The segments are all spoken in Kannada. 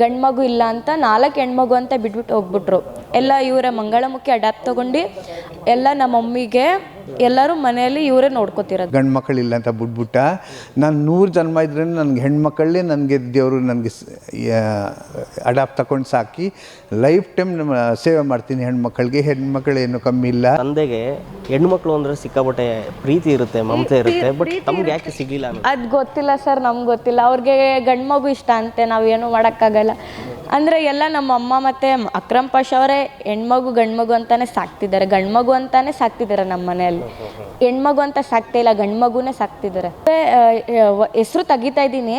ಗಂಡು ಮಗು ಇಲ್ಲ ಅಂತ ನಾಲ್ಕು ಹೆಣ್ಮಗು ಅಂತ ಬಿಟ್ಬಿಟ್ಟು ಹೋಗ್ಬಿಟ್ರು. ಎಲ್ಲ ಇವರ ಮಂಗಳಮುಖಿ ಅಡಾಪ್ಟ್ ತಗೊಂಡು ಎಲ್ಲ ನಮ್ಮ ಮಮ್ಮಿಗೆ ಎಲ್ಲರೂ ಮನೆಯಲ್ಲಿ ಇವರೇ ನೋಡ್ಕೊತಿರೋದು. ಗಂಡು ಮಕ್ಕಳಿಲ್ಲ ಅಂತ ಬಿಟ್ಬಿಟ್ಟ. ನಾನು ನೂರು ಜನ್ಮ ಇದ್ರೆ ನನಗೆ ಹೆಣ್ಮಕ್ಕಳೇ ನನಗೆ ದೇವರು ನನಗೆ ಅಡಾಪ್ಟ್ ತಗೊಂಡು ಸಾಕಿ ಲೈಫ್ ಟೈಮ್ ನಮ್ಮ ಸೇವೆ ಮಾಡ್ತೀನಿ ಹೆಣ್ಮಕ್ಳಿಗೆ. ಹೆಣ್ಮಕ್ಳೇನು ಕಮ್ಮಿ ಇಲ್ಲ. ತಂದೆಗೆ ಹೆಣ್ಮಕ್ಳು ಅಂದ್ರೆ ಸಿಕ್ಕಾಪಟ್ಟೆ ಪ್ರೀತಿ ಇರುತ್ತೆ ಮಮತೆ ಇರುತ್ತೆ ಬಟ್ ತಮ್ಗೆ ಯಾಕೆ ಸಿಗ್ಲಿಲ್ಲ ಅದು ಗೊತ್ತಿಲ್ಲ ಸರ್ ನಮ್ಗೆ ಗೊತ್ತಿಲ್ಲ. ಅವ್ರಿಗೆ ಗಂಡು ಮಗು ಇಷ್ಟ ಅಂತೆ ನಾವೇನು ಮಾಡೋಕ್ಕಾಗಲ್ಲ. ಅಂದರೆ ಎಲ್ಲ ನಮ್ಮ ಅಮ್ಮ ಮತ್ತು ಅಕ್ರಮ್ ಪಾಷ ಅವರೇ ಹೆಣ್ಮಗು ಗಂಡ್ಮಗು ಅಂತಾನೆ ಸಾಕ್ತಿದ್ದಾರೆ. ಗಂಡ್ಮಗು ಅಂತಾನೆ ಸಾಕ್ತಿದ್ದಾರೆ ನಮ್ಮ ಮನೆಯಲ್ಲಿ. ಹೆಣ್ಮಗು ಅಂತ ಸಾಕ್ತಾ ಇಲ್ಲ ಗಂಡು ಮಗುನೇ ಸಾಕ್ತಿದ್ದಾರೆ ಹೆಸರು ತೆಗಿತಾ ಇದ್ದೀನಿ.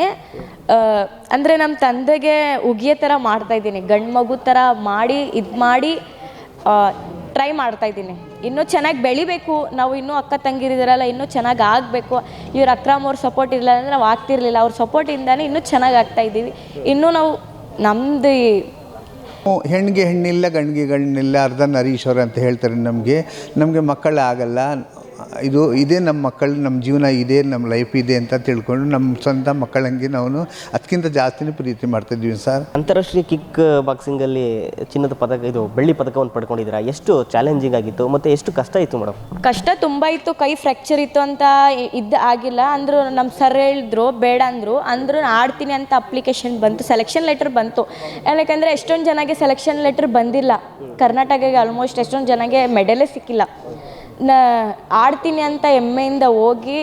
ಅಂದರೆ ನಮ್ಮ ತಂದೆಗೆ ಉಗಿಯೋ ಥರ ಮಾಡ್ತಾ ಇದ್ದೀನಿ. ಗಂಡ್ಮಗು ಥರ ಮಾಡಿ, ಇದು ಮಾಡಿ ಟ್ರೈ ಮಾಡ್ತಾ ಇದ್ದೀನಿ. ಇನ್ನೂ ಚೆನ್ನಾಗಿ ಬೆಳಿಬೇಕು. ನಾವು ಇನ್ನೂ ಅಕ್ಕ ತಂಗಿರಿದಿರಲ್ಲ, ಇನ್ನೂ ಚೆನ್ನಾಗಿ ಆಗಬೇಕು. ಇವ್ರ ಅಕ್ರಮ್ ಅವ್ರ ಸಪೋರ್ಟ್ ಇರಲಿಲ್ಲ ಅಂದರೆ ನಾವು ಆಗ್ತಿರ್ಲಿಲ್ಲ. ಅವ್ರ ಇಂದಾನೆ ಇನ್ನೂ ಚೆನ್ನಾಗಿ ಆಗ್ತಾ ಇದ್ದೀವಿ. ಇನ್ನೂ ನಾವು ನಮ್ಮದು ಹೆಣ್ಣಿಗೆ ಹೆಣ್ಣಿಲ್ಲ ಗಂಡಿಗೆ ಗಂಡಿಲ್ಲ ಅರ್ಧ ನರೀಶ್ವರ ಅಂತ ಹೇಳ್ತಾರೆ ನಮಗೆ. ನಮಗೆ ಮಕ್ಕಳು ಆಗಲ್ಲ ಇದು ಇದೇ ನಮ್ಮ ಮಕ್ಕಳು ನಮ್ಮ ಜೀವನ ಇದೇ ನಮ್ಮ ಲೈಫ್ ಇದೆ ಅಂತ ತಿಳ್ಕೊಂಡು ನಮ್ಮ ಸ್ವಂತ ಮಕ್ಕಳಂಗೆ ನಾವು ಅದಕ್ಕಿಂತ ಜಾಸ್ತಿನೇ ಪ್ರೀತಿ ಮಾಡ್ತಿದ್ವಿ ಸರ್. ಅಂತಾರಾಷ್ಟ್ರೀಯ ಕಿಕ್ ಬಾಕ್ಸಿಂಗಲ್ಲಿ ಚಿನ್ನದ ಪದಕ ಇದು ಬೆಳ್ಳಿ ಪದಕವನ್ನು ಪಡ್ಕೊಂಡಿದ್ದೀರಾ? ಎಷ್ಟು ಚಾಲೆಂಜಿಂಗ್ ಆಗಿತ್ತು ಮತ್ತು ಎಷ್ಟು ಕಷ್ಟ ಇತ್ತು ಮೇಡಮ್ ಕಷ್ಟ ತುಂಬ ಇತ್ತು ಕೈ ಫ್ರ್ಯಾಕ್ಚರ್ ಇತ್ತು ಅಂತ ಇದ್ದ ಆಗಿಲ್ಲ. ಅಂದರು ನಮ್ಮ ಸರ್ ಹೇಳಿದ್ರು ಬೇಡ ಅಂದರು. ಅಂದರು ಆಡ್ತೀನಿ ಅಂತ ಅಪ್ಲಿಕೇಶನ್ ಬಂತು ಸೆಲೆಕ್ಷನ್ ಲೆಟರ್ ಬಂತು. ಯಾಕಂದರೆ ಎಷ್ಟೊಂದು ಜನಗೆ ಸೆಲೆಕ್ಷನ್ ಲೆಟರ್ ಬಂದಿಲ್ಲ. ಕರ್ನಾಟಕಗೆ ಆಲ್ಮೋಸ್ಟ್ ಎಷ್ಟೊಂದು ಜನಕ್ಕೆ ಮೆಡಲೇ ಸಿಕ್ಕಿಲ್ಲ. ನ ಆಡ್ತೀನಿ ಅಂತ ಹೆಮ್ಮೆಯಿಂದ ಹೋಗಿ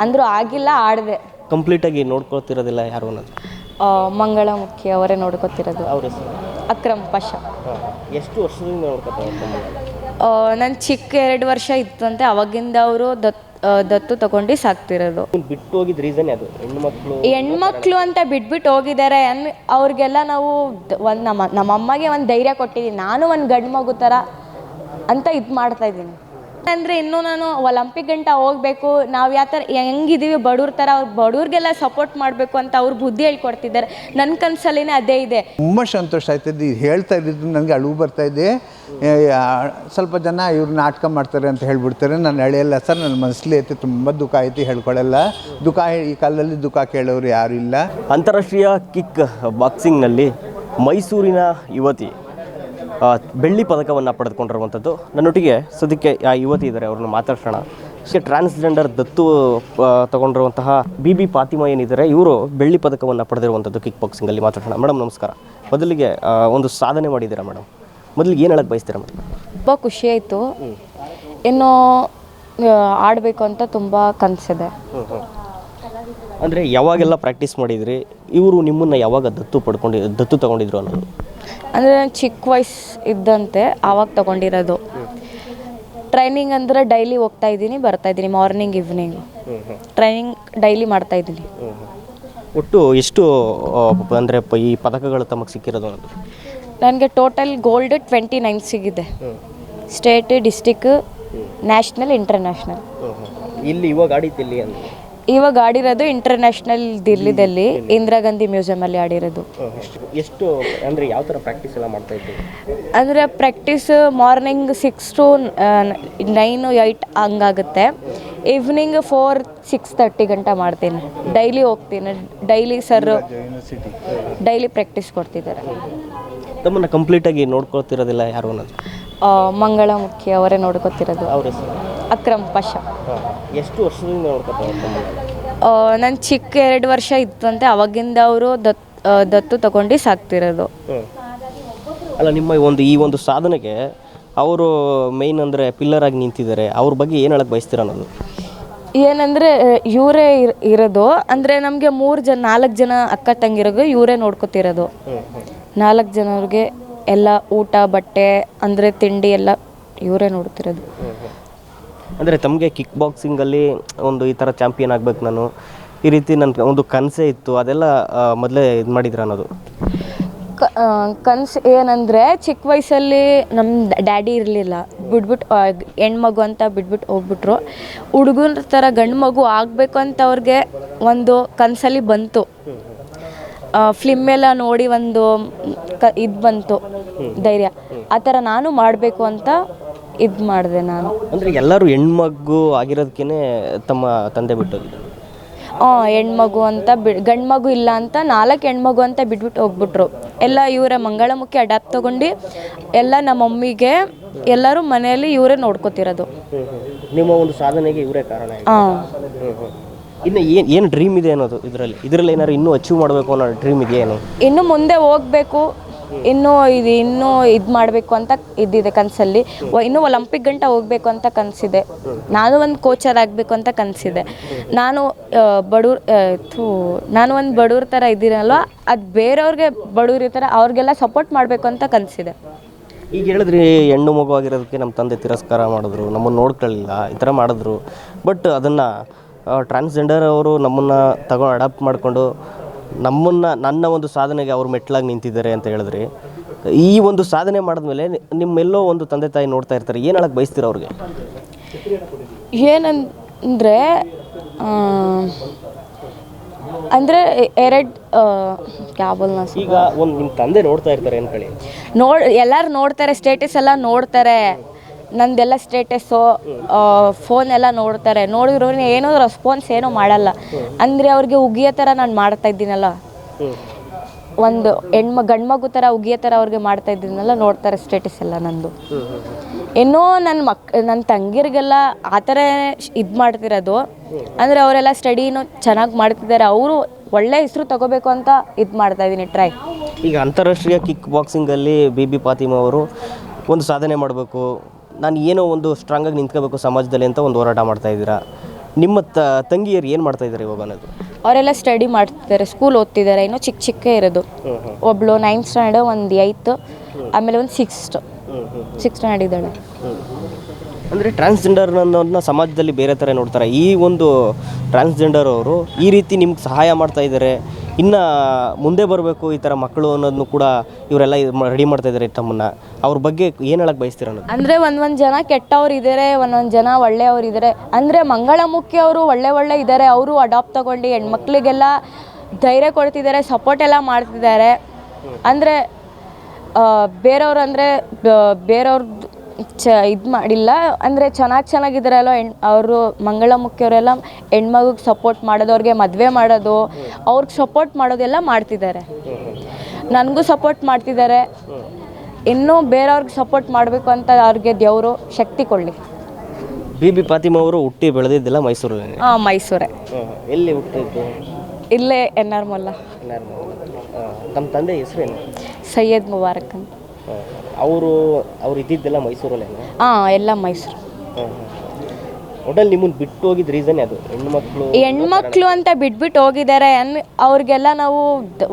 ಅಂದರೂ ಆಗಿಲ್ಲ ಆಡಿದೆ. ಕಂಪ್ಲೀಟಾಗಿ ನೋಡ್ಕೊಳ್ತಿರೋದಿಲ್ಲ ಯಾರು ಅನ್ನೋದು? ಮುಖ್ಯ ಅವರೇ ನೋಡ್ಕೊತಿರೋದು. ಅವರು ಹೆಸರು? ಅಕ್ರಮ್ ಪಾಷ. ಎಷ್ಟು ವರ್ಷದಿಂದ ನೋಡ್ಕೊತಾರೆ ನನ್ನ ಚಿಕ್ಕ ಎರಡು ವರ್ಷ ಇತ್ತಂತೆ ಅವಾಗಿಂದ ಅವರು ದತ್ ಆ, ದತ್ತು ತಗೊಂಡು ಸಾಕ್ತಿರೋದು. ಬಿಟ್ಟು ಹೋಗಿದ್ ರೀಸನ್ ಅದು ಹೆಣ್ಣು ಮಕ್ಕಳು ಹೆಣ್ಮಕ್ಳು ಅಂತ ಬಿಟ್ಬಿಟ್ಟು ಹೋಗಿದ್ದಾರೆ ಅನ್ ಅವ್ರಿಗೆಲ್ಲ ನಾವು ಒಂದು ನಮ್ಮ ನಮ್ಮ ಅಮ್ಮಗೆ ಒಂದು ಧೈರ್ಯ ಕೊಟ್ಟಿದ್ದೀನಿ ನಾನು ಒಂದು ಗಂಡು ಮಗು ಥರ ಅಂತ ಇದು ಮಾಡ್ತಾ ಇದ್ದೀನಿ. ಅಂದರೆ ಇನ್ನೂ ನಾನು ಒಲಂಪಿಕ್ ಗಂಟ ಹೋಗಬೇಕು ನಾವು ಯಾವ ಥರ ಹೆಂಗಿದ್ದೀವಿ ಬಡವ್ರ ಥರ ಅವ್ರು ಬಡವ್ರಿಗೆಲ್ಲ ಸಪೋರ್ಟ್ ಮಾಡಬೇಕು ಅಂತ ಅವ್ರು ಬುದ್ಧಿ ಹೇಳ್ಕೊಡ್ತಿದ್ದಾರೆ. ನನ್ನ ಕನಸಲ್ಲಿನೇ ಅದೇ ಇದೆ. ತುಂಬ ಸಂತೋಷ ಆಯ್ತದೆ ಇದು ಹೇಳ್ತಾ ಇದ್ದಿದ್ದು ನನಗೆ ಅಳುವು ಬರ್ತಾ ಇದೆ. ಸ್ವಲ್ಪ ಜನ ಇವ್ರು ನಾಟಕ ಮಾಡ್ತಾರೆ ಅಂತ ಹೇಳ್ಬಿಡ್ತಾರೆ. ನಾನು ಹಳೆಯಲ್ಲ ಸರ್ ನನ್ನ ಮನಸ್ಸಲ್ಲಿ ಐತೆ ತುಂಬ ದುಃಖ ಐತಿ ಹೇಳ್ಕೊಳ್ಳಲ್ಲ ದುಃಖ ಈ ಕಾಲದಲ್ಲಿ ದುಃಖ ಕೇಳೋರು ಯಾರು ಇಲ್ಲ. ಅಂತಾರಾಷ್ಟ್ರೀಯ ಕಿಕ್ ಬಾಕ್ಸಿಂಗ್ನಲ್ಲಿ ಮೈಸೂರಿನ ಯುವತಿ. ಬೆಳ್ಳಿ ಪದಕವನ್ನು ಪಡೆದುಕೊಂಡಿರುವಂಥದ್ದು. ನನ್ನೊಟ್ಟಿಗೆ ಸದ್ಯಕ್ಕೆ ಆ ಯುವತಿ ಇದ್ದಾರೆ ಅವ್ರನ್ನ ಮಾತಾಡ್ಸೋಣ. ಸೊ ಟ್ರಾನ್ಸ್ಜೆಂಡರ್ ದತ್ತು ತಗೊಂಡಿರುವಂತಹ ಬಿ ಬಿ ಫಾತಿಮಾ ಏನಿದ್ದಾರೆ ಇವರು ಬೆಳ್ಳಿ ಪದಕವನ್ನು ಪಡೆದಿರುವಂಥದ್ದು ಕಿಕ್ ಬಾಕ್ಸಿಂಗಲ್ಲಿ ಮಾತಾಡೋಣ ಮೇಡಮ್ ನಮಸ್ಕಾರ. ಮೊದಲಿಗೆ ಒಂದು ಸಾಧನೆ ಮಾಡಿದ್ದೀರಾ ಮೇಡಮ್ ಮೊದಲಿಗೆ ಏನು ಹೇಳಕ್ಕೆ ಬಯಸ್ತೀರಾ ಮೇಡಮ್ ತುಂಬ ಖುಷಿ ಆಯಿತು. ಇನ್ನೂ ಆಡಬೇಕು ಅಂತ ತುಂಬ ಕನಸಿದೆ. ಅಂದರೆ ಯಾವಾಗೆಲ್ಲ ಪ್ರಾಕ್ಟೀಸ್ ಮಾಡಿದ್ರಿ ಇವರು ನಿಮ್ಮನ್ನು ಯಾವಾಗ ದತ್ತು ಪಡ್ಕೊಂಡು ದತ್ತು ತಗೊಂಡಿದ್ರು ಅನ್ನೋದು? ಅಂದರೆ ನಾನು ಚಿಕ್ಕ ವಯಸ್ಸು ಇದ್ದಂತೆ ಆವಾಗ ತಗೊಂಡಿರೋದು. ಟ್ರೈನಿಂಗ್ ಅಂದರೆ ಡೈಲಿ ಹೋಗ್ತಾ ಇದ್ದೀನಿ ಬರ್ತಾ ಇದ್ದೀನಿ ಮಾರ್ನಿಂಗ್ ಈವ್ನಿಂಗ್ ಟ್ರೈನಿಂಗ್ ಡೈಲಿ ಮಾಡ್ತಾ ಇದ್ದೀನಿ. ಒಟ್ಟು ಎಷ್ಟು ಅಂದರೆ ಈ ಪದಕಗಳು ತಮಗೆ ಸಿಕ್ಕಿರೋದು ಅನ್ನೋದು? ನನಗೆ ಟೋಟಲ್ ಗೋಲ್ಡ್ ಟ್ವೆಂಟಿ ನೈನ್ ಸಿಗಿದೆ ಸ್ಟೇಟ್ ಡಿಸ್ಟಿಕ್ ನ್ಯಾಷನಲ್ ಇಂಟರ್ನ್ಯಾಷನಲ್ ಇಲ್ಲಿ ಇವಾಗ ಇಲ್ಲಿ ಅಂತ ಇವಾಗ ಆಡಿರೋದು ಇಂಟರ್ನ್ಯಾಷನಲ್ ದಿಲ್ಲಿದಲ್ಲಿ ಇಂದಿರಾ ಗಾಂಧಿ ಮ್ಯೂಸಿಯಮಲ್ಲಿ ಆಡಿರೋದು. ಎಷ್ಟು ಅಂದ್ರೆ ಯಾವ ತರ ಪ್ರಾಕ್ಟೀಸ್ ಎಲ್ಲ ಮಾಡ್ತಾ ಇದ್ದೀವಿ ಅಂದರೆ practice morning six to nine eight ಹಂಗಾಗುತ್ತೆ. Evening four six thirty ಗಂಟ ಮಾಡ್ತೀನಿ. ಡೈಲಿ ಹೋಗ್ತೀನಿ. ಡೈಲಿ ಸರ್ ಡೈಲಿ ಪ್ರಾಕ್ಟೀಸ್ ಕೊಡ್ತಿದ್ದಾರೆ. ಕಂಪ್ಲೀಟ್ ಆಗಿ ನೋಡ್ಕೊಳ್ತಿರೋದಿಲ್ಲ ಯಾರು ಅನ್ನೋದು? ಆ, ಮಂಗಳಮುಖಿ ಅವರೇ ನೋಡ್ಕೊತಿರೋದು ಅವರೇ ಹೆಸರು? ಅಕ್ರಮ್ ಪಾಷ ಎಷ್ಟು ವರ್ಷದಿಂದ ನನ್ನ ಚಿಕ್ಕ ಎರಡು ವರ್ಷ ಇತ್ತಂತೆ ಅವಾಗಿಂದ ಅವರು ದತ್ ದತ್ತು ತಗೊಂಡು ಸಾಕ್ತಿರೋದು. ಅಲ್ಲ ನಿಮ್ಮ ಒಂದು ಈ ಒಂದು ಸಾಧನೆಗೆ ಅವರು ಮೇಯ್ನ್ ಅಂದರೆ ಪಿಲ್ಲರ್ ಆಗಿ ನಿಂತಿದ್ದಾರೆ. ಅವ್ರ ಬಗ್ಗೆ ಏನು ಹೇಳಕ್ಕೆ ಬಯಸ್ತೀರ ಅನ್ನೋದು? ಏನಂದರೆ ಇವರೇ ಇರೋದು. ಅಂದರೆ ನಮಗೆ ಮೂರು ಜನ ನಾಲ್ಕು ಜನ ಅಕ್ಕ ತಂಗಿರೋದು ಇವರೇ ನೋಡ್ಕೊತಿರೋದು. ನಾಲ್ಕು ಜನರಿಗೆ ಎಲ್ಲ ಊಟ ಬಟ್ಟೆ ಅಂದರೆ ತಿಂಡಿ ಎಲ್ಲ ಇವರೇ ನೋಡ್ತಿರೋದು. ಅಂದರೆ ತಮಗೆ ಕಿಕ್ ಬಾಕ್ಸಿಂಗಲ್ಲಿ ಒಂದು ಈ ಥರ ಚಾಂಪಿಯನ್ ಆಗ್ಬೇಕು ನಾನು. ಈ ರೀತಿ ನನ್ನ ಒಂದು ಕನಸೇ ಇತ್ತು. ಅದೆಲ್ಲ ಮೊದಲೇ ಇದು ಮಾಡಿದ್ರ ಅನ್ನೋದು. ಕ ಕನಸು ಏನಂದರೆ ಚಿಕ್ಕ ವಯಸ್ಸಲ್ಲಿ ನಮ್ಮ ಡ್ಯಾಡಿ ಇರಲಿಲ್ಲ. ಬಿಟ್ಬಿಟ್ಟು ಹೆಣ್ಮಗು ಅಂತ ಬಿಟ್ಬಿಟ್ಟು ಹೋಗ್ಬಿಟ್ರು. ಹುಡುಗನ ಥರ ಗಂಡು ಮಗು ಆಗಬೇಕು ಅಂತ ಅವ್ರಿಗೆ ಒಂದು ಕನಸಲ್ಲಿ ಬಂತು. ಫಿಲ್ಮ್ ಎಲ್ಲ ನೋಡಿ ಒಂದು ಕ ಇದು ಬಂತು. ಧೈರ್ಯ. ಆ ಥರ ನಾನು ಮಾಡಬೇಕು ಅಂತ ಇದು ಮಾಡಿದೆ ನಾನು. ಅಂದರೆ ಎಲ್ಲರೂ ಹೆಣ್ಮಗು ಆಗಿರೋದಕ್ಕೇ ತಮ್ಮ ತಂದೆ ಬಿಟ್ಟು ಹಾಂ ಹೆಣ್ಮಗು ಅಂತ ಬಿಡ್ ಗಂಡ್ಮಗು ಇಲ್ಲ ಅಂತ ನಾಲ್ಕು ಹೆಣ್ಮಗು ಅಂತ ಬಿಟ್ಬಿಟ್ಟು ಹೋಗ್ಬಿಟ್ರು. ಎಲ್ಲ ಇವರ ಮಂಗಳಮುಖಿ ಅಡಾಪ್ಟ್ ತೊಗೊಂಡು ಎಲ್ಲ ನಮ್ಮ ಮಮ್ಮಿಗೆ ಎಲ್ಲರೂ ಮನೆಯಲ್ಲಿ ಇವರೇ ನೋಡ್ಕೋತಿರೋದು. ನಿಮ್ಮ ಒಂದು ಸಾಧನೆಗೆ ಇವರೇ ಕಾರಣ. ಹಾಂ ಇನ್ನು ಏನು ಏನು ಡ್ರೀಮ್ ಇದೆ ಅನ್ನೋದು ಇದರಲ್ಲಿ? ಇದರಲ್ಲಿ ಏನಾದ್ರು ಇನ್ನೂ ಅಚೀವ್ ಮಾಡಬೇಕು ಅನ್ನೋ ಡ್ರೀಮ್ ಇದೆಯೇನು ಇನ್ನು ಮುಂದೆ ಹೋಗ್ಬೇಕು. ಇನ್ನೂ ಇದು ಇನ್ನೂ ಇದು ಮಾಡಬೇಕು ಅಂತ ಇದ್ದಿದೆ ಕನಸಲ್ಲಿ. ಇನ್ನೂ ಒಲಂಪಿಕ್ ಗಂಟ ಹೋಗ್ಬೇಕು ಅಂತ ಕನಸಿದೆ. ನಾನು ಒಂದು ಕೋಚರ್ ಆಗಬೇಕು ಅಂತ ಕನಸಿದೆ. ನಾನು ಬಡೂರ್ ಥೂ, ನಾನು ಒಂದು ಬಡವ್ರ ಥರ ಇದ್ದೀನಲ್ವ, ಅದು ಬೇರೆಯವ್ರಿಗೆ ಬಡವ್ರ ಇರ್ತಾರೆ, ಅವ್ರಿಗೆಲ್ಲ ಸಪೋರ್ಟ್ ಮಾಡಬೇಕು ಅಂತ ಕನಸಿದೆ. ಈಗ ಹೇಳಿದ್ರಿ, ಹೆಣ್ಣು ಮಗು ಆಗಿರೋದಕ್ಕೆ ನಮ್ಮ ತಂದೆ ತಿರಸ್ಕಾರ ಮಾಡಿದ್ರು, ನಮ್ಮನ್ನು ನೋಡ್ಕೊಳ್ಳಿಲ್ಲ, ಈ ಥರ ಮಾಡಿದ್ರು. ಬಟ್ ಅದನ್ನು ಟ್ರಾನ್ಸ್ಜೆಂಡರ್ ಅವರು ನಮ್ಮನ್ನು ತಗೊಂಡು ಅಡಾಪ್ಟ್ ಮಾಡಿಕೊಂಡು ನಮ್ಮನ್ನು ನನ್ನ ಒಂದು ಸಾಧನೆಗೆ ಅವರು ಮೆಟ್ಲಾಗಿ ನಿಂತಿದ್ದಾರೆ ಅಂತ ಹೇಳಿದ್ರಿ. ಈ ಒಂದು ಸಾಧನೆ ಮಾಡಿದ್ಮೇಲೆ ನಿಮ್ಮೆಲ್ಲೋ ಒಂದು ತಂದೆ ತಾಯಿ ನೋಡ್ತಾ ಇರ್ತಾರೆ. ಏನು ಹೇಳಕ್ಕೆ ಬಯಸ್ತೀರ ಅವ್ರಿಗೆ? ಏನಂದರೆ ಅಂದರೆ ಎರಡು ಕ್ಯಾಬಲ್ನ ಈಗ ಒಂದು ನಿಮ್ಮ ತಂದೆ ನೋಡ್ತಾ ಇರ್ತಾರೆ ಅನ್ಕೊಳ್ಳಿ ನೋಡಿ ಎಲ್ಲರೂ ನೋಡ್ತಾರೆ ಸ್ಟೇಟಸ್ ಎಲ್ಲ ನೋಡ್ತಾರೆ. ನಂದೆಲ್ಲ ಸ್ಟೇಟಸ್ಸು ಫೋನ್ ಎಲ್ಲ ನೋಡ್ತಾರೆ. ನೋಡಿದ್ರು ಏನೂ ರೆಸ್ಪಾನ್ಸ್ ಏನೂ ಮಾಡಲ್ಲ. ಅಂದರೆ ಅವ್ರಿಗೆ ಉಗಿಯೋ ಥರ ನಾನು ಮಾಡ್ತಾ ಇದ್ದೀನಲ್ಲ. ಒಂದು ಹೆಣ್ಮ ಗಂಡು ಮಗು ಥರ ಉಗಿಯೋ ಥರ ಅವ್ರಿಗೆ ಮಾಡ್ತಾ ಇದ್ದೀನಲ್ಲ, ನೋಡ್ತಾರೆ ಸ್ಟೇಟಸ್ ಎಲ್ಲ ನಂದು. ಇನ್ನೂ ನನ್ನ ಮಕ್ ನನ್ನ ತಂಗಿರಿಗೆಲ್ಲ ಆ ಥರ ಇದು ಮಾಡ್ತಿರೋದು. ಅಂದರೆ ಅವರೆಲ್ಲ ಸ್ಟಡಿನೂ ಚೆನ್ನಾಗಿ ಮಾಡ್ತಿದ್ದಾರೆ. ಅವರು ಒಳ್ಳೆ ಹೆಸರು ತಗೋಬೇಕು ಅಂತ ಇದು ಮಾಡ್ತಾ ಇದ್ದೀನಿ ಟ್ರೈ ಈಗ ಅಂತಾರಾಷ್ಟ್ರೀಯ ಕಿಕ್ ಬಾಕ್ಸಿಂಗಲ್ಲಿ ಬಿ ಬಿ ಫಾತಿಮಾ ಅವರು ಒಂದು ಸಾಧನೆ ಮಾಡಬೇಕು. ನಾನು ಏನೋ ಒಂದು ಸ್ಟ್ರಾಂಗಾಗಿ ನಿಂತ್ಕೋಬೇಕು ಸಮಾಜದಲ್ಲಿ ಅಂತ ಒಂದು ಹೋರಾಟ ಮಾಡ್ತಾ ಇದ್ದೀರಾ? ನಿಮ್ಮ ತ ತಂಗಿಯರು ಏನು ಮಾಡ್ತಾ ಇದ್ದಾರೆ ಇವಾಗ ಅನ್ನೋದು? ಅವರೆಲ್ಲ ಸ್ಟಡಿ ಮಾಡ್ತಿದ್ದಾರೆ ಸ್ಕೂಲ್ ಓದ್ತಿದ್ದಾರೆ ಇನ್ನೂ ಚಿಕ್ಕ ಚಿಕ್ಕ ಇರೋದು. ಒಬ್ಳು ನೈನ್ತ್ ಸ್ಟ್ಯಾಂಡರ್ಡ್ ಒಂದು ಏಯ್ತ್ ಆಮೇಲೆ ಒಂದು ಸಿಕ್ಸ್ತ್ ಸಿಕ್ಸ್ ಸ್ಟ್ಯಾಂಡರ್ಡ್ ಇದ್ದಾಳೆ. ಅಂದರೆ ಟ್ರಾನ್ಸ್ಜೆಂಡರ್ ಅನ್ನೋದನ್ನ ಸಮಾಜದಲ್ಲಿ ಬೇರೆ ಥರ ನೋಡ್ತಾರೆ. ಈ ಒಂದು ಟ್ರಾನ್ಸ್ಜೆಂಡರ್ ಅವರು ಈ ರೀತಿ ನಿಮ್ಗೆ ಸಹಾಯ ಮಾಡ್ತಾ ಇದ್ದಾರೆ. ಇನ್ನು ಮುಂದೆ ಬರಬೇಕು ಈ ಥರ ಮಕ್ಕಳು ಅನ್ನೋದನ್ನು ಕೂಡ ಇವರೆಲ್ಲ ರೆಡಿ ಮಾಡ್ತಾ ಇದ್ದಾರೆ ತಮ್ಮನ್ನು. ಅವ್ರ ಬಗ್ಗೆ ಏನು ಹೇಳಕ್ಕೆ ಬಯಸ್ತೀರ ಅನ್ನೋದು? ಅಂದರೆ ಒಂದೊಂದು ಜನ ಕೆಟ್ಟವ್ರು ಇದ್ದಾರೆ ಒಂದೊಂದು ಜನ ಒಳ್ಳೆಯವ್ರು ಇದ್ದಾರೆ ಅಂದರೆ ಮಂಗಳಮುಖಿ ಅವರು ಒಳ್ಳೆ ಒಳ್ಳೆ ಇದ್ದಾರೆ ಅವರು ಅಡಾಪ್ಟ್ ತಗೊಂಡು ಹೆಣ್ಮಕ್ಳಿಗೆಲ್ಲ ಧೈರ್ಯ ಕೊಡ್ತಿದ್ದಾರೆ ಸಪೋರ್ಟ್ ಎಲ್ಲ ಮಾಡ್ತಿದ್ದಾರೆ ಅಂದರೆ ಬೇರೆಯವ್ರು ಅಂದರೆ ಬೇರೆಯವ್ರದ್ದು ಚ ಇದು ಮಾಡಿಲ್ಲ. ಅಂದರೆ ಚೆನ್ನಾಗಿ ಚೆನ್ನಾಗಿದ್ದಾರಲ್ಲ ಹೆಣ್ ಅವರು ಮಂಗಳಮುಖಿಯವರೆಲ್ಲ ಹೆಣ್ಮಗುಗೆ ಸಪೋರ್ಟ್ ಮಾಡೋದು ಅವ್ರಿಗೆ ಮದುವೆ ಮಾಡೋದು ಅವ್ರಿಗೆ ಸಪೋರ್ಟ್ ಮಾಡೋದೆಲ್ಲ ಮಾಡ್ತಿದ್ದಾರೆ. ನನಗೂ ಸಪೋರ್ಟ್ ಮಾಡ್ತಿದ್ದಾರೆ. ಇನ್ನೂ ಬೇರೆಯವ್ರಿಗೆ ಸಪೋರ್ಟ್ ಮಾಡಬೇಕು ಅಂತ ಅವ್ರಿಗೆ ದೇವರು ಶಕ್ತಿ ಕೊಡಲಿ. ಬಿ ಬಿ ಫಾತಿಮಾ ಅವರು ಹುಟ್ಟಿ ಬೆಳೆದಿದ್ದಿಲ್ಲ ಮೈಸೂರಲ್ಲಿ? ಹಾಂ ಮೈಸೂರೇ. ಎಲ್ಲಿ ಹುಟ್ಟಿದ್ದು? ಇಲ್ಲೇ ಎನ್ ಆರ್ ಮೊಲ್ಲ. ತಮ್ಮ ತಂದೆ ಹೆಸರೇನು? ಸೈಯದ್ ಮುಬಾರಕ್ ಅಂತ. ಅವರು ಅವ್ರು ಇದ್ದಿದ್ದೆಲ್ಲ ಮೈಸೂರಲ್ಲೇ ಹಾಂ ಎಲ್ಲ ಮೈಸೂರು. ಒಟ್ಟಲ್ಲಿ ನಿಮ್ಮನ್ನು ಬಿಟ್ಟು ಹೋಗಿದ್ದ ರೀಸನ್ ಅದು ಹೆಣ್ಮಕ್ಳು? ಹೆಣ್ಮಕ್ಳು ಅಂತ ಬಿಟ್ಬಿಟ್ಟು ಹೋಗಿದ್ದಾರೆ ಅನ್ ಅವ್ರಿಗೆಲ್ಲ ನಾವು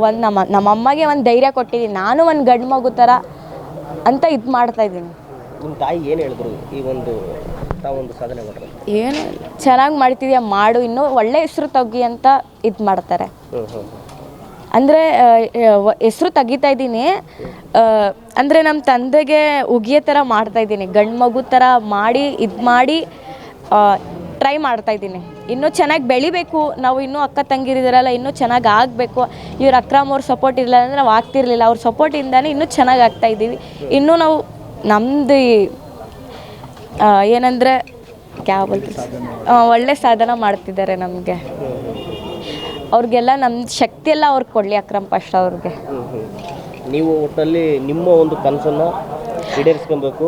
ಒಂದು ನಮ್ಮ ನಮ್ಮ ಅಮ್ಮಗೆ ಒಂದು ಧೈರ್ಯ ಕೊಟ್ಟಿದ್ದೀನಿ ನಾನು ಒಂದು ಗಂಡು ಮಗು ಥರ ಅಂತ ಇದು ಮಾಡ್ತಾ ಇದ್ದೀನಿ. ನಿಮ್ಮ ತಾಯಿ ಏನು ಹೇಳಿದ್ರು ಈ ಒಂದು ತಾವೊಂದು ಸಾಧನೆ ಮಾಡಿದ್ರು ಏನು ಚೆನ್ನಾಗಿ ಮಾಡ್ತಿದ್ಯಾ ಮಾಡು ಇನ್ನೂ ಒಳ್ಳೆ ಹೆಸರು ತಗ್ಗಿ ಅಂತ ಇದು ಮಾಡ್ತಾರೆ. ಹ್ಞೂ ಹ್ಞೂ ಅಂದರೆ ಹೆಸರು ತೆಗಿತಾ ಇದ್ದೀನಿ. ಅಂದರೆ ನಮ್ಮ ತಂದೆಗೆ ಉಗಿಯೋ ಥರ ಮಾಡ್ತಾ ಇದ್ದೀನಿ. ಗಂಡು ಮಗು ಥರ ಮಾಡಿ, ಇದು ಮಾಡಿ ಟ್ರೈ ಮಾಡ್ತಾ ಇದ್ದೀನಿ. ಇನ್ನೂ ಚೆನ್ನಾಗಿ ಬೆಳಿಬೇಕು. ನಾವು ಇನ್ನೂ ಅಕ್ಕ ತಂಗಿರಿದಾರಲ್ಲ, ಇನ್ನೂ ಚೆನ್ನಾಗಿ ಆಗಬೇಕು. ಇವ್ರ ಅಕ್ರಮ್ ಅವ್ರ ಸಪೋರ್ಟ್ ಇರಲಿಲ್ಲ ಅಂದರೆ ನಾವು ಆಗ್ತಿರ್ಲಿಲ್ಲ. ಅವ್ರ ಸಪೋರ್ಟಿಂದಾನೇ ಇನ್ನೂ ಚೆನ್ನಾಗಿ ಆಗ್ತಾ ಇದ್ದೀವಿ. ಇನ್ನೂ ನಾವು ನಮ್ಮದು ಏನಂದರೆ ಕ್ಯಾಬ್ ಒಳ್ಳೆ ಸಾಧನ ಮಾಡ್ತಿದ್ದಾರೆ ನಮಗೆ. ಅವ್ರಿಗೆಲ್ಲ ನಮ್ಮ ಶಕ್ತಿ ಎಲ್ಲ ಅವ್ರಿಗೆ ಕೊಡಲಿ ಅಕ್ರಮ್ ಪಾಷ ಅವ್ರಿಗೆ. ನೀವು ಒಟ್ಟಲ್ಲಿ ನಿಮ್ಮ ಒಂದು ಕನಸನ್ನು ಈಡೇರಿಸ್ಕೊಬೇಕು.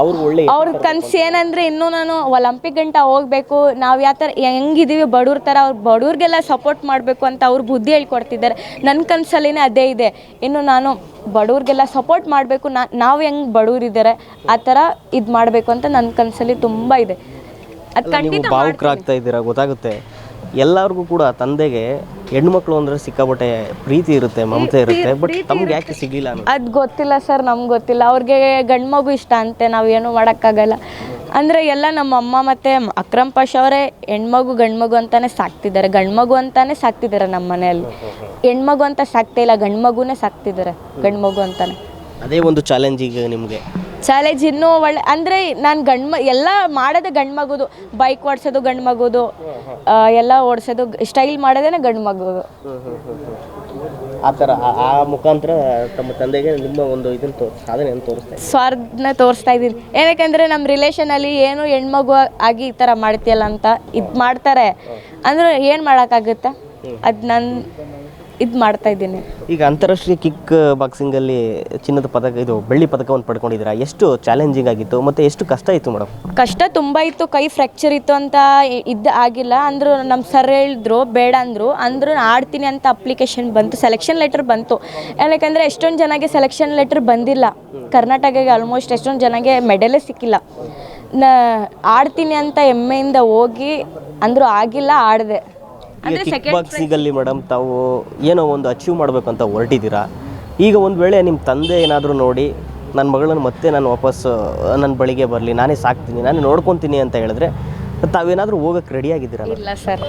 ಅವ್ರಿಗೆ ಒಳ್ಳೆ ಅವ್ರ ಕನ್ಸು ಏನಂದರೆ ಇನ್ನೂ ನಾನು ಒಲಂಪಿಕ್ ಗಂಟ ಹೋಗ್ಬೇಕು ನಾವು ಯಾವ ಥರ ಹೆಂಗಿದ್ದೀವಿ ಬಡವ್ರ ಥರ ಅವ್ರು ಬಡವ್ರಿಗೆಲ್ಲ ಸಪೋರ್ಟ್ ಮಾಡಬೇಕು ಅಂತ ಅವ್ರು ಬುದ್ಧಿ ಹೇಳ್ಕೊಡ್ತಿದ್ದಾರೆ. ನನ್ನ ಕನಸಲ್ಲಿನೇ ಅದೇ ಇದೆ. ಇನ್ನು ನಾನು ಬಡವ್ರಿಗೆಲ್ಲ ಸಪೋರ್ಟ್ ಮಾಡಬೇಕು ನಾ ನಾವು ಹೆಂಗೆ ಬಡವ್ರಿದ್ದಾರೆ ಆ ಥರ ಇದು ಮಾಡಬೇಕು ಅಂತ ನನ್ನ ಕನಸಲ್ಲಿ ತುಂಬ ಇದೆ. ಅದು ಖಂಡಿತ ಭಾವುಕರಾಗ್ತಾ ಇದ್ದೀರಾ ಗೊತ್ತಾಗುತ್ತೆ. ಎಲ್ಲರಿಗೂ ಕೂಡ ತಂದೆಗೆ ಹೆಣ್ಮಕ್ಳು ಅಂದ್ರೆ ಸಿಕ್ಕಾಪಟ್ಟೆ ಪ್ರೀತಿ ಇರುತ್ತೆ ಮಮತೆ ಇರುತ್ತೆ ಬಟ್ ತಮ್ಗೆ ಯಾಕೆ ಸಿಗ್ಲಿಲ್ಲ ಅನ್ನೋದು? ಅದು ಗೊತ್ತಿಲ್ಲ ಸರ್ ನಮ್ಗೆ ಗೊತ್ತಿಲ್ಲ. ಅವ್ರಿಗೆ ಗಂಡು ಮಗು ಇಷ್ಟ ಅಂತೆ ನಾವು ಏನು ಮಾಡೋಕ್ಕಾಗಲ್ಲ. ಅಂದರೆ ಎಲ್ಲ ನಮ್ಮ ಅಮ್ಮ ಮತ್ತು ಅಕ್ರಮ್ ಪಾಷ ಅವರೇ ಹೆಣ್ಮಗು ಗಂಡ್ಮಗು ಅಂತಾನೆ ಸಾಕ್ತಿದ್ದಾರೆ. ಗಂಡ್ಮಗು ಅಂತಾನೆ ಸಾಕ್ತಿದ್ದಾರೆ ನಮ್ಮ ಮನೆಯಲ್ಲಿ ಹೆಣ್ಮಗು ಅಂತ ಸಾಕ್ತಾ ಇಲ್ಲ ಗಂಡ್ಮಗುನೇ ಸಾಕ್ತಿದ್ದಾರೆ ಗಂಡ್ಮಗು ಅಂತಾನೆ. ಅದೇ ಒಂದು ಚಾಲೆಂಜ್ ಈಗ ನಿಮಗೆ. ಚಾಲೆಂಜ್ ಇನ್ನೂ ಒಳ್ಳೆ ಅಂದರೆ ನಾನು ಗಂಡ್ಮ ಎಲ್ಲ ಮಾಡೋದೇ ಗಂಡು ಮಗುದು. ಬೈಕ್ ಓಡಿಸೋದು ಗಂಡು ಮಗುದು. ಆ, ಎಲ್ಲ ಓಡಿಸೋದು ಸ್ಟೈಲ್ ಮಾಡೋದೇನೆ ಗಂಡು ಮಗುದು. ಆ ಥರ ಆ- ಆ ಮುಖಾಂತರ ತಮ್ಮ ತಂದೆಗೆ ನಿಮ್ಮ ಒಂದು ಇದನ್ನು ತೋರಿಸ್ ಸಾಧನೆಯನ್ನು ತೋರಿಸ್ತಾ ಇದ್ದಾರೆ. ಸ್ವಾರ್ಥನ ತೋರಿಸ್ತಾ ಇದ್ದೀನಿ. ಏನಕ್ಕೆ ನಮ್ಮ ರಿಲೇಷನಲ್ಲಿ ಏನು ಹೆಣ್ಮಗು ಆಗಿ ಈ ಥರ ಮಾಡ್ತೀಯಲ್ಲ ಅಂತ ಇದು ಮಾಡ್ತಾರೆ. ಅಂದ್ರೆ ಏನು ಮಾಡೋಕ್ಕಾಗುತ್ತೆ? ಅದು ನಾನು ಇದು ಮಾಡ್ತಾ ಇದ್ದೀನಿ. ಈಗ ಅಂತಾರಾಷ್ಟ್ರೀಯ ಕಿಕ್ ಬಾಕ್ಸಿಂಗಲ್ಲಿ ಚಿನ್ನದ ಪದಕ ಇದು ಬೆಳ್ಳಿ ಪದಕವನ್ನು ಪಡ್ಕೊಂಡಿದ್ದೀರಾ? ಎಷ್ಟು ಚಾಲೆಂಜಿಂಗ್ ಆಗಿತ್ತು ಮತ್ತು ಎಷ್ಟು ಕಷ್ಟ ಇತ್ತು ಮೇಡಮ್ ಕಷ್ಟ ತುಂಬ ಇತ್ತು ಕೈ ಫ್ರ್ಯಾಕ್ಚರ್ ಇತ್ತು ಅಂತ ಇದ್ದ ಇದ್ ಆಗಿಲ್ಲ. ಅಂದ್ರು ನಮ್ಮ ಸರ್ ಹೇಳಿದ್ರು ಬೇಡ ಅಂದರು. ಅಂದ್ರು ಆಡ್ತೀನಿ ಅಂತ ಅಪ್ಲಿಕೇಶನ್ ಬಂತು ಸೆಲೆಕ್ಷನ್ ಲೆಟರ್ ಬಂತು. ಯಾಕಂದರೆ ಎಷ್ಟೊಂದು ಜನಗೆ ಸೆಲೆಕ್ಷನ್ ಲೆಟರ್ ಬಂದಿಲ್ಲ. ಕರ್ನಾಟಕಗೆ ಆಲ್ಮೋಸ್ಟ್ ಎಷ್ಟೊಂದು ಜನಗೆ ಮೆಡಲೇ ಸಿಕ್ಕಿಲ್ಲ. ನಾ ಆಡ್ತೀನಿ ಅಂತ ಹೆಮ್ಮೆಯಿಂದ ಹೋಗಿ ಅಂದರು ಆಗಿಲ್ಲ ಆಡಿದೆ. ಈಗ ಕಿಕ್ ಬಾಕ್ಸಿಗಲ್ಲಿ ಮೇಡಮ್ ತಾವು ಏನೋ ಒಂದು ಅಚೀವ್ ಮಾಡಬೇಕು ಅಂತ ಹೊರಟಿದ್ದೀರಾ? ಈಗ ಒಂದು ವೇಳೆ ನಿಮ್ಮ ತಂದೆ ಏನಾದರೂ ನೋಡಿ ನನ್ನ ಮಗಳನ್ನು ಮತ್ತೆ ನಾನು ವಾಪಸ್ ನನ್ನ ಬಳಿಗೆ ಬರಲಿ ನಾನೇ ಸಾಕ್ತೀನಿ ನಾನೇ ನೋಡ್ಕೊತೀನಿ ಅಂತ ಹೇಳಿದ್ರೆ ತಾವೇನಾದರೂ ಹೋಗಕ್ಕೆ ರೆಡಿಯಾಗಿದ್ದೀರಾ ಇಲ್ಲ ಸರ್.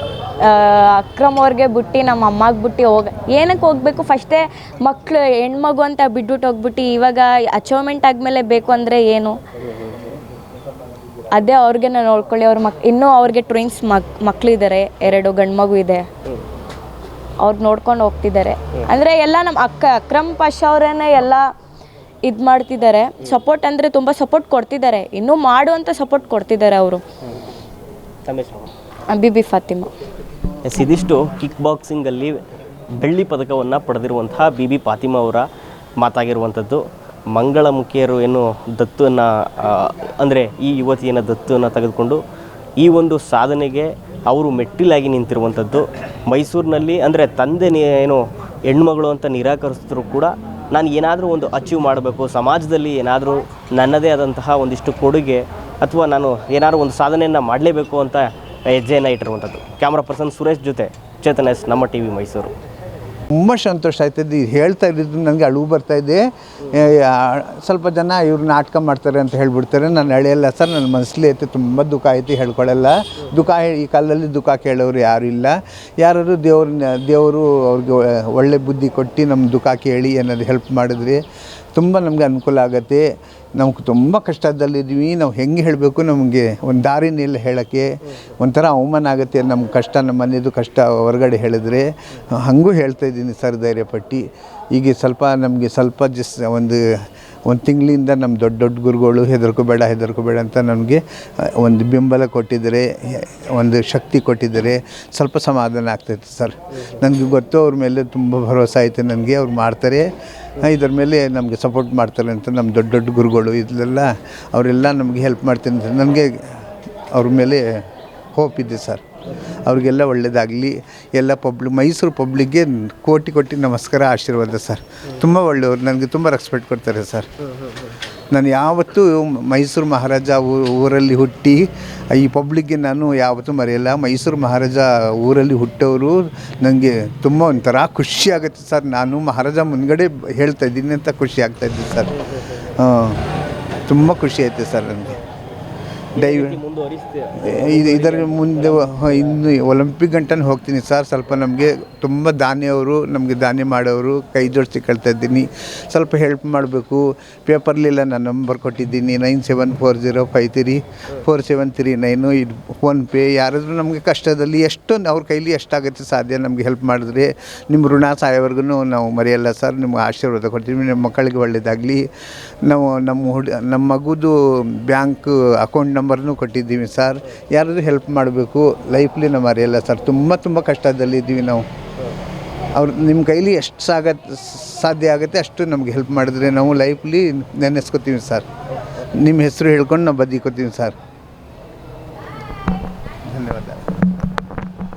ಅಕ್ರಮ್ ಅವ್ರಿಗೆ ಬಿಟ್ಟು ನಮ್ಮ ಅಮ್ಮಗೆ ಬಿಟ್ಟು ಹೋಗ ಏನಕ್ಕೆ ಹೋಗಬೇಕು? ಫಸ್ಟೇ ಮಕ್ಕಳು ಹೆಣ್ಮಗು ಅಂತ ಬಿಟ್ಬಿಟ್ಟು ಹೋಗ್ಬಿಟ್ಟು ಇವಾಗ ಅಚೀವ್ಮೆಂಟ್ ಆದಮೇಲೆ ಬೇಕು ಅಂದರೆ ಏನು? ಅದೇ ಅವ್ರಿಗೆ ನೋಡ್ಕೊಳ್ಳಿ ಅವ್ರ ಮಕ್ ಇನ್ನೂ ಅವ್ರಿಗೆ ಟ್ವಿನ್ಸ್ ಮಕ್ ಮಕ್ಕಳಿದ್ದಾರೆ ಎರಡು ಗಂಡು ಮಗು ಇದೆ. ಅವ್ರು ನೋಡ್ಕೊಂಡು ಹೋಗ್ತಿದ್ದಾರೆ ಅಂದರೆ ಎಲ್ಲ ನಮ್ಮ ಅಕ್ಕ ಅಕ್ರಮ್ ಪಾಷ ಅವರೇನೆ ಎಲ್ಲ ಇದು ಮಾಡ್ತಿದ್ದಾರೆ ಸಪೋರ್ಟ್ ಅಂದರೆ ತುಂಬ ಸಪೋರ್ಟ್ ಕೊಡ್ತಿದ್ದಾರೆ ಇನ್ನೂ ಮಾಡುವಂಥ ಸಪೋರ್ಟ್ ಕೊಡ್ತಿದ್ದಾರೆ ಅವರು. ಬಿ ಫಾತಿಮಾ. ಎಸ್ ಇದಿಷ್ಟು ಕಿಕ್ ಬಾಕ್ಸಿಂಗಲ್ಲಿ ಬೆಳ್ಳಿ ಪದಕವನ್ನು ಪಡೆದಿರುವಂತಹ ಬಿ ಬಿ ಫಾತಿಮಾ ಅವರ ಮಾತಾಗಿರುವಂಥದ್ದು. ಮಂಗಳಮುಖಿಯರು ಏನು ದತ್ತನ್ನು ಅಂದರೆ ಈ ಯುವತಿಯನ್ನು ದತ್ತನ್ನು ತೆಗೆದುಕೊಂಡು ಈ ಒಂದು ಸಾಧನೆಗೆ ಅವರು ಮೆಟ್ಟಿಲಾಗಿ ನಿಂತಿರುವಂಥದ್ದು. ಮೈಸೂರಿನಲ್ಲಿ ಅಂದರೆ ತಂದೆ ಏನು ಹೆಣ್ಮಗಳು ಅಂತ ನಿರಾಕರಿಸಿದ್ರು ಕೂಡ ನಾನು ಏನಾದರೂ ಒಂದು ಅಚೀವ್ ಮಾಡಬೇಕು, ಸಮಾಜದಲ್ಲಿ ಏನಾದರೂ ನನ್ನದೇ ಆದಂತಹ ಒಂದಿಷ್ಟು ಕೊಡುಗೆ ಅಥವಾ ನಾನು ಏನಾದರೂ ಒಂದು ಸಾಧನೆಯನ್ನು ಮಾಡಲೇಬೇಕು ಅಂತ ಹೆಜ್ಜೆಯನ್ನು ಇಟ್ಟಿರುವಂಥದ್ದು. ಕ್ಯಾಮ್ರಾ ಪರ್ಸನ್ ಸುರೇಶ್ ಜೊತೆ ಚೇತನ್ ನಮ್ಮ ಟಿ ವಿ ಮೈಸೂರು. ತುಂಬ ಸಂತೋಷ ಆಯ್ತದೆ ಹೇಳ್ತಾ ಇದ್ದಿದ್ದು ನನಗೆ ಅಳುವು ಬರ್ತಾ ಇದೆ. ಸ್ವಲ್ಪ ಜನ ಇವ್ರು ನಾಟಕ ಮಾಡ್ತಾರೆ ಅಂತ ಹೇಳ್ಬಿಡ್ತಾರೆ. ನಾನು ಅಳೆಯಲ್ಲ ಸರ್, ನನ್ನ ಮನಸ್ಸಲ್ಲಿ ಐತೆ, ತುಂಬ ದುಃಖ ಐತಿ ಹೇಳ್ಕೊಳ್ಳಲ್ಲ ದುಃಖ ಈ ಕಾಲದಲ್ಲಿ ದುಃಖ ಕೇಳೋರು ಯಾರೂ ಇಲ್ಲ. ಯಾರು ದೇವ್ರ, ದೇವರು ಅವ್ರಿಗೆ ಒಳ್ಳೆ ಬುದ್ಧಿ ಕೊಟ್ಟು ನಮ್ಮ ದುಃಖ ಕೇಳಿ ಏನಾದ್ರು ಹೆಲ್ಪ್ ಮಾಡಿದ್ರೆ ತುಂಬ ನಮಗೆ ಅನುಕೂಲ ಆಗುತ್ತೆ. ನಮ್ಗೆ ತುಂಬ ಕಷ್ಟದಲ್ಲಿದ್ದೀವಿ, ನಾವು ಹೆಂಗೆ ಹೇಳಬೇಕು ನಮಗೆ? ಒಂದು ದಾರಿನಿಲ್ಲ ಹೇಳೋಕ್ಕೆ, ಒಂಥರ ಅವಮಾನ ಆಗುತ್ತೆ ನಮ್ಮ ಕಷ್ಟ ನಮ್ಮ ಮನೆಯದು ಕಷ್ಟ ಹೊರಗಡೆ ಹೇಳಿದ್ರೆ. ಹಾಗೂ ಹೇಳ್ತಾ ಇದ್ದೀನಿ ಸರ್ ಧೈರ್ಯಪಟ್ಟು. ಈಗ ಸ್ವಲ್ಪ ನಮಗೆ ಸ್ವಲ್ಪ ಜಸ್ ಒಂದು ಒಂದು ತಿಂಗಳಿಂದ ನಮ್ಮ ದೊಡ್ಡ ದೊಡ್ಡ ಗುರುಗಳು ಹೆದರ್ಕೋಬೇಡ ಹೆದರ್ಕೋಬೇಡ ಅಂತ ನಮಗೆ ಒಂದು ಬೆಂಬಲ ಕೊಟ್ಟಿದ್ದಾರೆ, ಒಂದು ಶಕ್ತಿ ಕೊಟ್ಟಿದ್ದಾರೆ. ಸ್ವಲ್ಪ ಸಮಾಧಾನ ಆಗ್ತೈತೆ ಸರ್. ನನಗೆ ಗೊತ್ತು ಅವ್ರ ಮೇಲೆ ತುಂಬ ಭರವಸೆ ಆಯಿತು ನನಗೆ, ಅವ್ರು ಮಾಡ್ತಾರೆ. ಇದ್ರ ಮೇಲೆ ನಮಗೆ ಸಪೋರ್ಟ್ ಮಾಡ್ತಾರೆ ಅಂತ ನಮ್ಮ ದೊಡ್ಡ ದೊಡ್ಡ ಗುರುಗಳು ಇದೆಲ್ಲ ಅವರೆಲ್ಲ ನಮಗೆ ಹೆಲ್ಪ್ ಮಾಡ್ತೀನಿ ಅಂತ ನನಗೆ ಅವ್ರ ಮೇಲೆ ಹೋಪ್ ಇದೆ ಸರ್ ಅವ್ರಿಗೆಲ್ಲ ಒಳ್ಳೆಯದಾಗಲಿ ಎಲ್ಲ ಪಬ್ಲಿಕ್ ಮೈಸೂರು ಪಬ್ಲಿಕ್ಗೆ ಕೋಟಿ ಕೋಟಿ ನಮಸ್ಕಾರ, ಆಶೀರ್ವಾದ ಸರ್ ತುಂಬ ಒಳ್ಳೆಯವ್ರು, ನನಗೆ ತುಂಬ ರೆಸ್ಪೆಕ್ಟ್ ಕೊಡ್ತಾರೆ ಸರ್ ನಾನು ಯಾವತ್ತೂ ಮೈಸೂರು ಮಹಾರಾಜ ಊರಲ್ಲಿ ಹುಟ್ಟಿ, ಈ ಪಬ್ಲಿಕ್ಗೆ ನಾನು ಯಾವತ್ತೂ ಮರೆಯಲ್ಲ. ಮೈಸೂರು ಮಹಾರಾಜ ಊರಲ್ಲಿ ಹುಟ್ಟೋರು ನನಗೆ ತುಂಬ ಒಂಥರ ಖುಷಿ ಆಗುತ್ತೆ ಸರ್. ನಾನು ಮಹಾರಾಜ ಮುಂದ್ಗಡೆ ಹೇಳ್ತಾ ಇದ್ದೀನಿ ಅಂತ ಖುಷಿ ಆಗ್ತಾ ಇದ್ದೀನಿ ಸರ್. ತುಂಬ ಖುಷಿ ಆಯ್ತು ಸರ್ ನನಗೆ ದಯವಿ ಇದು ಇದರ ಮುಂದೆ ಇನ್ನು ಒಲಿಂಪಿಕ್ ಗಂಟನ ಹೋಗ್ತೀನಿ ಸರ್. ಸ್ವಲ್ಪ ನಮಗೆ ತುಂಬ ದಾನಿಯವರು ನಮಗೆ ದಾನಿ ಮಾಡೋರು ಕೈ ಜೋಡಿಸಿ ಕೇಳ್ತಾ ಇದ್ದೀನಿ. ಸ್ವಲ್ಪ ಹೆಲ್ಪ್ ಮಾಡಬೇಕು. ಪೇಪರ್ಲಿಲ್ಲ ನಾನು ನಂಬರ್ ಕೊಟ್ಟಿದ್ದೀನಿ. Nine seven four zero five three four seven three nine ಇದು ಫೋನ್ಪೇ ಯಾರಾದರೂ ನಮಗೆ ಕಷ್ಟದಲ್ಲಿ ಎಷ್ಟು ಅವ್ರ ಕೈಲಿ ಎಷ್ಟಾಗುತ್ತೆ ಸಾಧ್ಯ ನಮಗೆ ಹೆಲ್ಪ್ ಮಾಡಿದ್ರೆ ನಿಮ್ಮ ಋಣ ಸಾಯೋವರೆಗೂ ನಾವು ಮರೆಯಲ್ಲ ಸರ್. ನಿಮ್ಗೆ ಆಶೀರ್ವಾದ ಕೊಡ್ತೀವಿ ನಿಮ್ಮ ಮಕ್ಕಳಿಗೆ ಒಳ್ಳೆಯದಾಗಲಿ ನಾವು ನಮ್ಮ ಹುಡು ನಮ್ಮ ಮಗುದು ಬ್ಯಾಂಕ್ ಅಕೌಂಟ್ ನಂಬರ್ನು ಕೊಟ್ಟಿದ್ದೀವಿ ಸರ್. ಯಾರಾದರೂ ಹೆಲ್ಪ್ ಮಾಡಬೇಕು ಲೈಫ್ಲಿ ನಮ್ಮ ಅರಿಯಲ್ಲ ಸರ್. ತುಂಬ ತುಂಬ ಕಷ್ಟದಲ್ಲಿದ್ದೀವಿ ನಾವು. ಅವ್ರು ನಿಮ್ಮ ಕೈಲಿ ಎಷ್ಟು ಸಾಗತ್ ಸಾಧ್ಯ ಆಗುತ್ತೆ ಅಷ್ಟು ನಮ್ಗೆ ಹೆಲ್ಪ್ ಮಾಡಿದ್ರೆ ನಾವು ಲೈಫ್ಲಿ ನೆನೆಸ್ಕೋತೀವಿ ಸರ್. ನಿಮ್ಮ ಹೆಸರು ಹೇಳ್ಕೊಂಡು ನಾವು ಬದಿಕೋತೀವಿ ಸರ್.